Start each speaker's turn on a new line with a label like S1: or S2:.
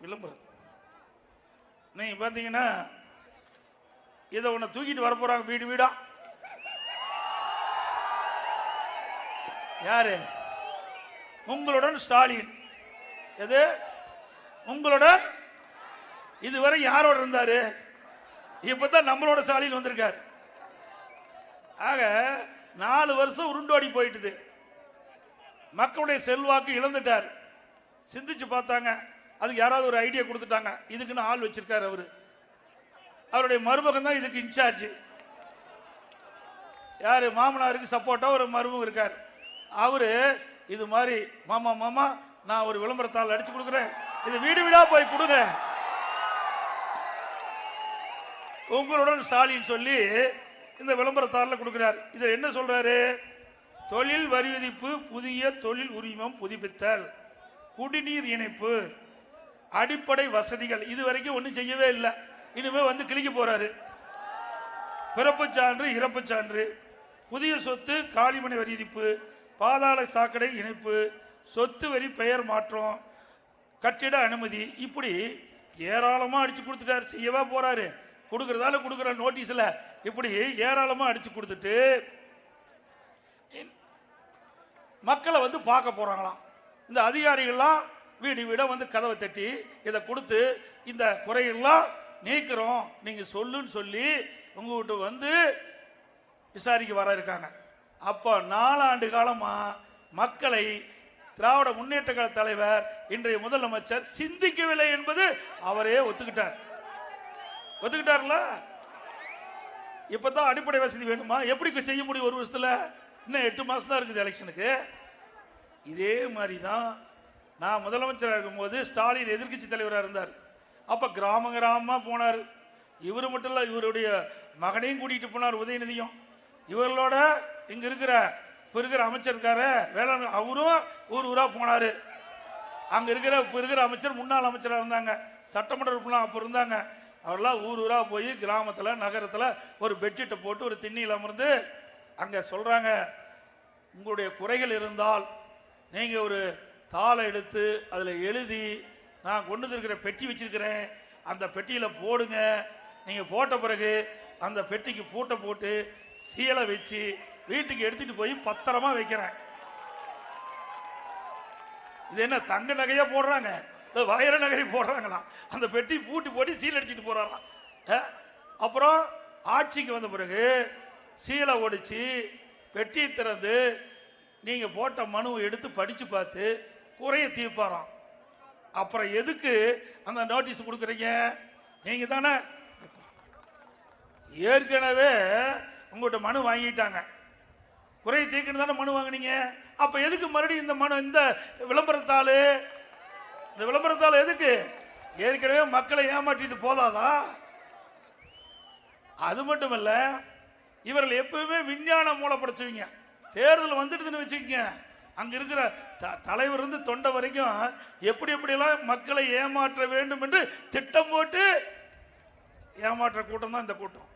S1: விளம்பரம். நீங்கள் பார்த்தீங்கன்னா இதை உன்னை தூக்கிட்டு வர வீடு வீடா? யாரு? உங்களுடன் ஸ்டாலின். எது? உங்களுடன்? இதுவரை யாரோட இருந்தாரு? இப்பதான் நம்மளோட ஸ்டாலின் வந்திருக்காரு. ஆக நாலு வருஷம் உருண்டோடி போயிட்டுது. மக்களுடைய செல்வாக்கு இழந்துட்டார். சிந்திச்சு பார்த்தாங்க. அதுக்கு யாராவது ஒரு ஐடியா கொடுத்துட்டாங்க. இதுக்குன்னு ஆள் வச்சிருக்காரு அவரு. அவருடைய மருமகன் தான் இதுக்கு இன்சார்ஜ் யாரு? மாமனாருக்கு சப்போர்ட்டா ஒரு மருமகம் இருக்கார். அவரு இது மாதிரி மாமா மாமா நான் ஒரு விளம்பரத்தாள் அடிச்சு கொடுக்குறேன். இது வீடு வீடா போய் கொடுங்க. உங்களுடன் ஸ்டாலின் சொல்லி இந்த விளம்பரத்தாளில் கொடுக்கிறார். இதில் என்ன சொல்றாரு? தொழில் வரி விதிப்பு புதிய தொழில் உரிமம் புதுப்பித்தல் குடிநீர் இணைப்பு அடிப்படை வசதிகள். இது வரைக்கும் ஒன்றும் செய்யவே இல்லை. இனிமே வந்து கிளிக்க போறாரு. பிறப்புச் சான்று இறப்புச் சான்று. புதிய சொத்து காலிமனை வரி விதிப்பு பாதாள சாக்கடை இணைப்பு. சொத்து வரி பெயர் மாற்றம். கட்டிட அனுமதி. இப்படி ஏராளமாக அடிச்சு கொடுத்துட்டாரு. செய்யவே போறாரு. கொடுக்கறதால கொடுக்குற நோட்டீஸில் இப்படி ஏராளமாக அடிச்சு கொடுத்துட்டு மக்களை வந்து பார்க்க போறாங்களாம். இந்த அதிகாரிகள்லாம் வீடு வீட வந்து கதவை தட்டி இதை கொடுத்து இந்த குறையெல்லாம் நீக்கிறோம் நீங்க சொல்லுன்னு சொல்லி உங்ககிட்ட வந்து விசாரிக்க வர இருக்காங்க. அப்போ நாலாண்டு காலமா மக்களை திராவிட முன்னேற்ற கழக தலைவர் இன்றைய முதலமைச்சர் சிந்திக்கவில்லை என்பது அவரே ஒத்துக்கிட்டார். ஒத்துக்கிட்டார்ல? இப்பதான் அடிப்படை வசதி வேணுமா? எப்படி செய்ய முடியும் ஒரு வருஷத்துல? இன்னும் எட்டு மாசம் தான் இருக்குது எலெக்ஷனுக்கு. இதே மாதிரி தான் நான் முதலமைச்சராக இருக்கும்போது ஸ்டாலின் எதிர்க்கட்சி தலைவராக இருந்தார். அப்போ கிராம கிராமமாக போனார். இவர் மட்டும் இல்லை இவருடைய மகனையும் கூட்டிகிட்டு போனார் உதயநிதியும். இவர்களோட இங்கே இருக்கிற இப்போ இருக்கிற அமைச்சர் இருக்காரு வேளாண் அவரும் ஊர் ஊராக போனார். அங்கே இருக்கிற இப்போ இருக்கிற அமைச்சர் முன்னாள் அமைச்சராக இருந்தாங்க. சட்டமன்ற உறுப்பினர் அப்போ இருந்தாங்க. அவரெல்லாம் ஊர் ஊராக போய் கிராமத்தில் நகரத்தில் ஒரு பெட்ஷீட்டை போட்டு ஒரு திண்ணியில் அமர்ந்து அங்கே சொல்கிறாங்க உங்களுடைய குறைகள் இருந்தால் நீங்கள் ஒரு தாளை எடுத்து அதில் எழுதி நான் கொண்டு வந்திருக்கிற பெட்டி வச்சிருக்கிறேன். அந்த பெட்டியில் போடுங்க. நீங்கள் போட்ட பிறகு அந்த பெட்டிக்கு பூட்டை போட்டு சீலை வச்சு வீட்டுக்கு எடுத்துகிட்டு போய் பத்திரமா வைக்கிறேன். இது என்ன தங்க நகையாக போடுறாங்க? இல்லை வைர நகை போடுறாங்களாம் அந்த பெட்டி பூட்டி போட்டு சீல் அடிச்சிட்டு போறாராம் அப்புறம் ஆட்சிக்கு வந்த பிறகு சீலை ஒடிச்சு பெட்டி திறந்து நீங்கள் போட்ட மனுவை எடுத்து படித்து பார்த்து குறைய தீர்ப்பாராம். அப்புறம் எதுக்கு அந்த நோட்டீஸ் கொடுக்குறீங்க? நீங்க தானே? ஏற்கனவே உங்கள்கிட்ட மனு வாங்கிட்டாங்க. குறைய தீர்க்கணும் தானே மனு வாங்குனீங்க? அப்ப எதுக்கு மறுபடியும் இந்த மனு இந்த விளம்பரத்தாள் இந்த விளம்பரத்தாள் எதுக்கு? ஏற்கனவே மக்களை ஏமாற்றியது போதாதா? அது மட்டும் இல்லை இவர்கள் எப்பவுமே விஞ்ஞான மூலப்படுத்துவீங்க தேர்தல் வந்துடுதுன்னு வச்சுக்கோங்க. அங்க இருக்கிற த- தலைவர் இருந்து தொண்டை வரைக்கும் எப்படி எப்படியெல்லாம் மக்களை ஏமாற்ற வேண்டும் என்று திட்டம் போட்டு ஏமாற்ற கூட்டம் தான் இந்த கூட்டம்.